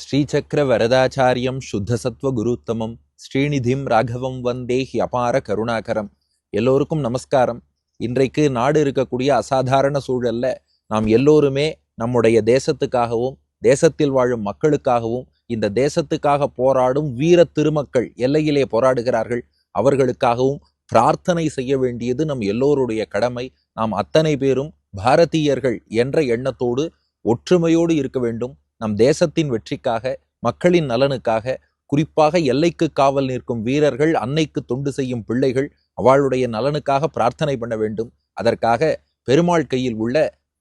ஸ்ரீசக்கர வரதாச்சாரியம் சுத்தசத்வ குருத்தமம். ஸ்ரீநிதிம் ராகவம் வந்தே he அபார கருணாகரம். எல்லோருக்கும் நமஸ்காரம். இன்றைக்கு நாடு இருக்கக்கூடிய அசாதாரண சூழல்ல நாம் எல்லோருமே நம்முடைய தேசத்துக்காகவும் தேசத்தில் வாழும் மக்களுக்காகவும் இந்த தேசத்துக்காக போராடும் வீர திருமக்கள் எல்லையிலே போராடுகிறார்கள். அவர்களுக்காகவும் பிரார்த்தனை செய்ய வேண்டியது நம் எல்லோருடைய கடமை. நாம் அத்தனை பேரும் பாரதீயர்கள் என்ற எண்ணத்தோடு ஒற்றுமையோடு இருக்க வேண்டும். நம் தேசத்தின் வெற்றிக்காக மக்களின் நலனுக்காக குறிப்பாக எல்லைக்கு காவல் நிற்கும் வீரர்கள் அன்னைக்கு தொண்டு செய்யும் பிள்ளைகள் அவளுடைய நலனுக்காக பிரார்த்தனை பண்ண வேண்டும். அதற்காக பெருமாள் கையில் உள்ள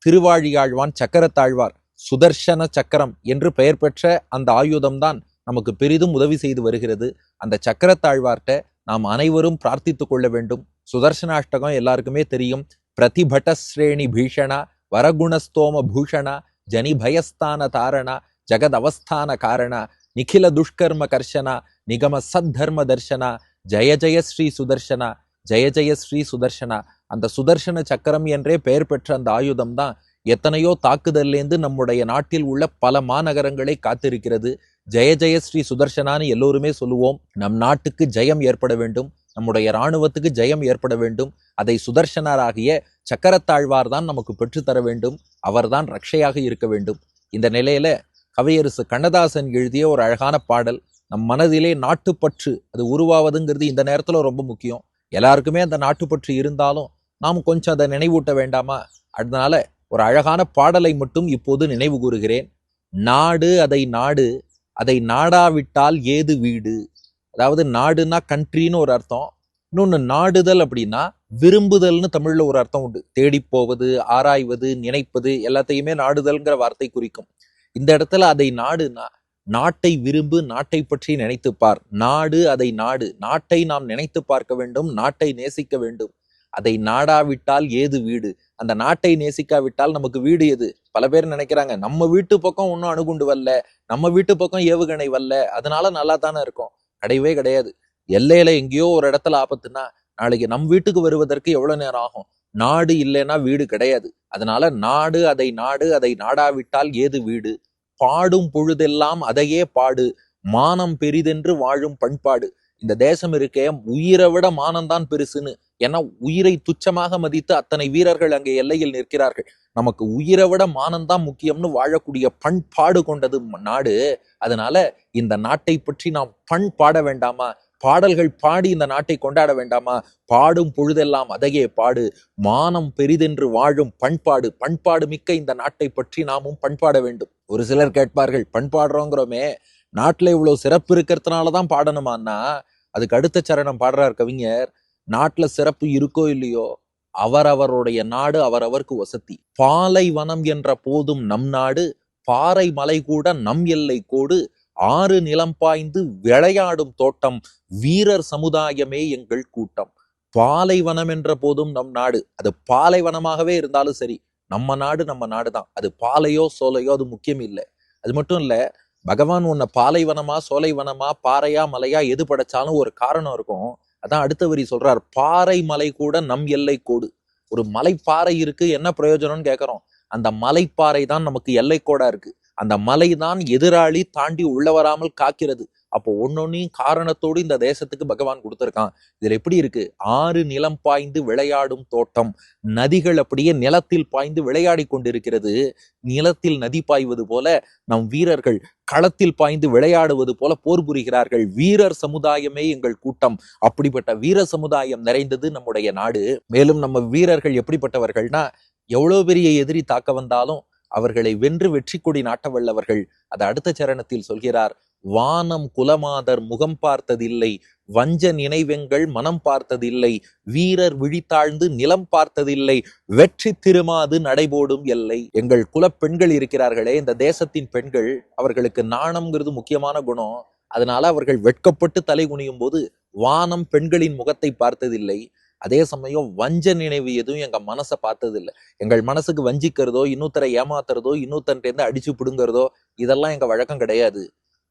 திருவாழியாழ்வான் சக்கரத்தாழ்வார் சுதர்ஷன சக்கரம் என்று பெயர் பெற்ற அந்த ஆயுதம்தான் நமக்கு பெரிதும் உதவி செய்து வருகிறது. அந்த சக்கரத்தாழ்வார்ட்ட நாம் அனைவரும் பிரார்த்தித்து கொள்ள வேண்டும். சுதர்சனாஷ்டகம் எல்லாருக்குமே தெரியும். பிரதிபட்டஸ்ரேணி பீஷணா வரகுணஸ்தோம பூஷணா ஜனி பயஸ்தான தாரண ஜகத் அவஸ்தான காரண நிಖಿಲ துஷ்கர்ம கர்ஷனா நிகம சத்தர்ம தர்ஷனா ஜெய ஜெய ஸ்ரீ சுதர்ஷனா ஜெய ஜெய ஸ்ரீ சுதர்ஷனா. அந்த சுதர்ஷன சக்கரம் என்றே பெயர் பெற்ற அந்த ஆயுதம் தான் எத்தனையோ தாக்குதல்லேருந்து நம்முடைய நாட்டில் உள்ள பல மாநகரங்களை காத்திருக்கிறது. ஜெய ஜெய ஸ்ரீ சுதர்ஷனான்னு எல்லோருமே சொல்லுவோம். நம் நாட்டுக்கு ஜெயம் ஏற்பட வேண்டும். நம்முடைய இராணுவத்துக்கு ஜெயம் ஏற்பட வேண்டும். அதை சுதர்ஷனராகிய சக்கரத்தாழ்வார் தான் நமக்கு பெற்றுத்தர வேண்டும். அவர்தான் ரக்ஷையாக இருக்க வேண்டும். இந்த நிலையில கவியரசு கண்ணதாசன் எழுதிய ஒரு அழகான பாடல் நம் மனதிலே நாட்டுப்பற்று அது உருவாவதுங்கிறது இந்த நேரத்தில் ரொம்ப முக்கியம். எல்லாருக்குமே அந்த நாட்டுப்பற்று இருந்தாலும் நாம் கொஞ்சம் அதை நினைவூட்ட வேண்டாமா? அதனால ஒரு அழகான பாடலை மட்டும் இப்போது நினைவு கூறுகிறேன். நாடு அதை நாடு அதை நாடாவிட்டால் ஏது வீடு? அதாவது நாடுனா கண்ட்ரின்னு ஒரு அர்த்தம். இன்னொன்று நாடுதல் அப்படின்னா விரும்புதல்னு தமிழ்ல ஒரு அர்த்தம் உண்டு. தேடி போவது ஆராய்வது நினைப்பது எல்லாத்தையுமே நாடுதல்ங்கிற வார்த்தை குறிக்கும். இந்த இடத்துல அதை நாடுனா நாட்டை விரும்பு நாட்டை பற்றி நினைத்து பார். நாடு அதை நாடு. நாட்டை நாம் நினைத்து பார்க்க வேண்டும் நாட்டை நேசிக்க வேண்டும். அதை நாடாவிட்டால் ஏது வீடு? அந்த நாட்டை நேசிக்காவிட்டால் நமக்கு வீடு எது? பல பேர் நினைக்கிறாங்க நம்ம வீட்டு பக்கம் ஒன்றும் அணுகுண்டு வரல நம்ம வீட்டு பக்கம் ஏவுகணை வரல அதனால நல்லா தானே இருக்கும். கிடையவே கிடையாது. எல்லையில எங்கேயோ ஒரு இடத்துல ஆபத்துன்னா நாளைக்கு நம் வீட்டுக்கு வருவதற்கு எவ்வளவு நேரம் ஆகும்? நாடு இல்லைன்னா வீடு கிடையாது. அதனால நாடு அதை நாடு அதை நாடாவிட்டால் ஏது வீடு? பாடும் பொழுதெல்லாம் அதையே பாடு. மானம் பெரிதென்று வாழும் பண்பாடு. இந்த தேசம் இருக்கே உயிரை விட மானம்தான் பெருசுன்னு. ஏன்னா உயிரை துச்சமாக மதித்து அத்தனை வீரர்கள் அங்கே எல்லையில் நிற்கிறார்கள். நமக்கு உயிரை விட மானம்தான் முக்கியம்னு வாழக்கூடிய பண்பாடு கொண்டது நாடு. அதனால இந்த நாட்டை பற்றி நாம் பண் பாட வேண்டாமா? பாடல்கள் பாடி இந்த நாட்டை கொண்டாட வேண்டாமா? பாடும் பொழுதெல்லாம் அதையே பாடு. மானம் பெரிதென்று வாழும் பண்பாடு. பண்பாடு மிக்க இந்த நாட்டை பற்றி நாமும் பண்பாட வேண்டும். ஒரு சிலர் கேட்பார்கள் பண்பாடுறோங்கிறோமே நாட்டுல இவ்வளவு சிறப்பு இருக்கிறதுனால தான் பாடணுமான்னா? அதுக்கு அடுத்த சரணம் பாடுறார் கவிஞர் நாட்டில் சிறப்பு இருக்கோ இல்லையோ அவரவருடைய நாடு அவரவருக்கு வசதி. பாலைவனம் என்ற போதும் நம் நாடு பாறை மலை கூட நம் எல்லை கோடு ஆறு நிலம் பாய்ந்து விளையாடும் தோட்டம் வீரர் சமுதாயமே எங்கள் கூட்டம். பாலைவனம் என்ற போதும் நம் நாடு அது பாலைவனமாகவே இருந்தாலும் சரி நம்ம நாடு நம்ம நாடு தான் அது பாலையோ சோலையோ அது முக்கியம் இல்லை. அது மட்டும் இல்லை பகவான் உன்னை பாலைவனமா சோலைவனமா பாறையா மலையா எது படைச்சாலும் ஒரு காரணம் இருக்கும். அதான் அடுத்த வரி சொல்றார் பாறை மலை கூட நம் எல்லை கோடு. ஒரு மலைப்பாறை இருக்கு என்ன பிரயோஜனம்னு கேட்கறோம் அந்த மலைப்பாறை தான் நமக்கு எல்லைக்கோடா இருக்கு. அந்த மலை தான் எதிராளி தாண்டி உள்ள வராமல் காக்கிறது. அப்போ ஒன்னொன்னையும் காரணத்தோடு இந்த தேசத்துக்கு பகவான் கொடுத்துருக்கான். இதுல எப்படி இருக்கு? ஆறு நிலம் பாய்ந்து விளையாடும் தோட்டம். நதிகள் அப்படியே நிலத்தில் பாய்ந்து விளையாடி கொண்டிருக்கிறது. நிலத்தில் நதி பாய்வது போல நம் வீரர்கள் களத்தில் பாய்ந்து விளையாடுவது போல போர் புரிகிறார்கள். வீரர் சமுதாயமே எங்கள் கூட்டம். அப்படிப்பட்ட வீர சமுதாயம் நிறைந்தது நம்முடைய நாடு. மேலும் நம்ம வீரர்கள் எப்படிப்பட்டவர்கள்னா எவ்வளவு பெரிய எதிரி தாக்க வந்தாலும் அவர்களை வென்று வெற்றி கொடி நாட்ட வல்லவர்கள். அது அடுத்த சரணத்தில் சொல்கிறார். வானம் குலமாதர் முகம் பார்த்ததில்லை வஞ்ச நினைவெங்கள் மனம் பார்த்ததில்லை வீரர் விழித்தாழ்ந்து நிலம் பார்த்ததில்லை வெற்றி திருமாது நடைபோடும் எல்லை. எங்கள் குலப்பெண்கள் இருக்கிறார்களே இந்த தேசத்தின் பெண்கள் அவர்களுக்கு நாணம்ங்கிறது முக்கியமான குணம். அதனால அவர்கள் வெட்கப்பட்டு தலை குனியும் போது வானம் பெண்களின் முகத்தை பார்த்ததில்லை. அதே சமயம் வஞ்ச நினைவு எதுவும் எங்க மனசை பார்த்ததில்லை. எங்கள் மனசுக்கு வஞ்சிக்கிறதோ இன்னொருத்தரை ஏமாத்துறதோ இன்னொருத்தன்ட்டேருந்து அடிச்சு பிடுங்கிறதோ இதெல்லாம் எங்க வழக்கம் கிடையாது.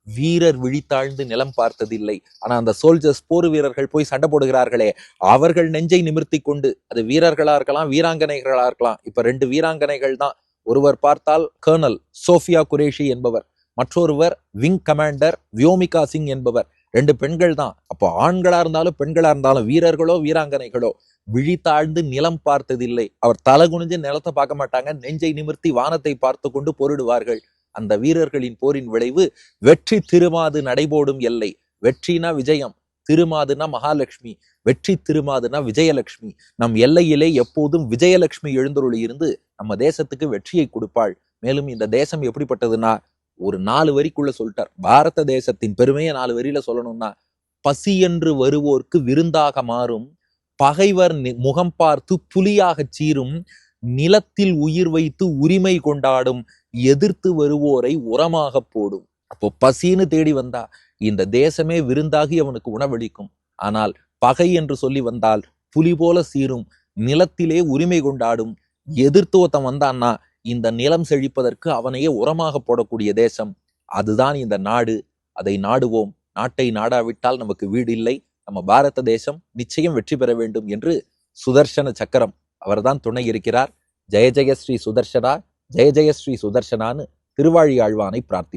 வீரர் விழித்தாழ்ந்து நிலம் பார்த்ததில்லை. ஆனா அந்த சோல்ஜர்ஸ் போர் வீரர்கள் போய் சண்டை போடுகிறார்களே அவர்கள் நெஞ்சை நிமிர்த்தி கொண்டு அது வீரர்களா இருக்கலாம் வீராங்கனைகளா இருக்கலாம். இப்ப ரெண்டு வீராங்கனைகள் தான். ஒருவர் பார்த்தால் கர்னல் சோஃபியா குரேஷி என்பவர் மற்றொருவர் விங் கமாண்டர் வியோமிகா சிங் என்பவர். ரெண்டு பெண்கள் தான். அப்போ ஆண்களா இருந்தாலும் பெண்களா இருந்தாலும் வீரர்களோ வீராங்கனைகளோ விழித்தாழ்ந்து நிலம் பார்த்ததில்லை. அவர் தலை குனிஞ்சு நிலத்தை பார்க்க மாட்டாங்க நெஞ்சை நிமிர்த்தி வானத்தை பார்த்து கொண்டு போரிடுவார்கள். அந்த வீரர்களின் போரின் விளைவு வெற்றி திருமாது நடைபோடும் எல்லை. வெற்றினா விஜயம் திருமாதுனா மகாலட்சுமி வெற்றி திருமாதுனா விஜயலட்சுமி. நம் எல்லையிலே எப்போதும் விஜயலட்சுமி எழுந்தருளி இருந்து நம்ம தேசத்துக்கு வெற்றியை கொடுப்பாள். மேலும் இந்த தேசம் எப்படிப்பட்டதுன்னா ஒரு நாலு வரிக்குள்ள சொல்லிட்டார். பாரத தேசத்தின் பெருமையை நாலு வரியில சொல்லணும்னா பசி என்று வருவோர்க்கு விருந்தாக மாறும் பகைவர் முகம் பார்த்து புலியாகச் சீரும் நிலத்தில் உயிர் வைத்து உரிமை கொண்டாடும் எதிர்த்து வருவோரை உரமாக போடும். அப்போ பசின்னு தேடி வந்தா இந்த தேசமே விருந்தாகி அவனுக்கு உணவளிக்கும். ஆனால் பகை என்று சொல்லி வந்தால் புலி போல சீரும் நிலத்திலே உரிமை கொண்டாடும் எதிர்த்து ஒருத்தன் வந்தான்னா இந்த நிலம் செழிப்பதற்கு அவனையே உரமாக போடக்கூடிய தேசம். அதுதான் இந்த நாடு. அதை நாடுவோம். நாட்டை நாடாவிட்டால் நமக்கு வீடு இல்லை. நம்ம பாரத தேசம் நிச்சயம் வெற்றி பெற வேண்டும் என்று சுதர்சன சக்கரம் அவர்தான் துணை இருக்கிறார். ஜெய ஜெய ஸ்ரீ சுதர்ஷனா ஜெய ஜெய ஸ்ரீ சுதர்ஷனான்னு திருவாழி ஆழ்வானை பிரார்த்தி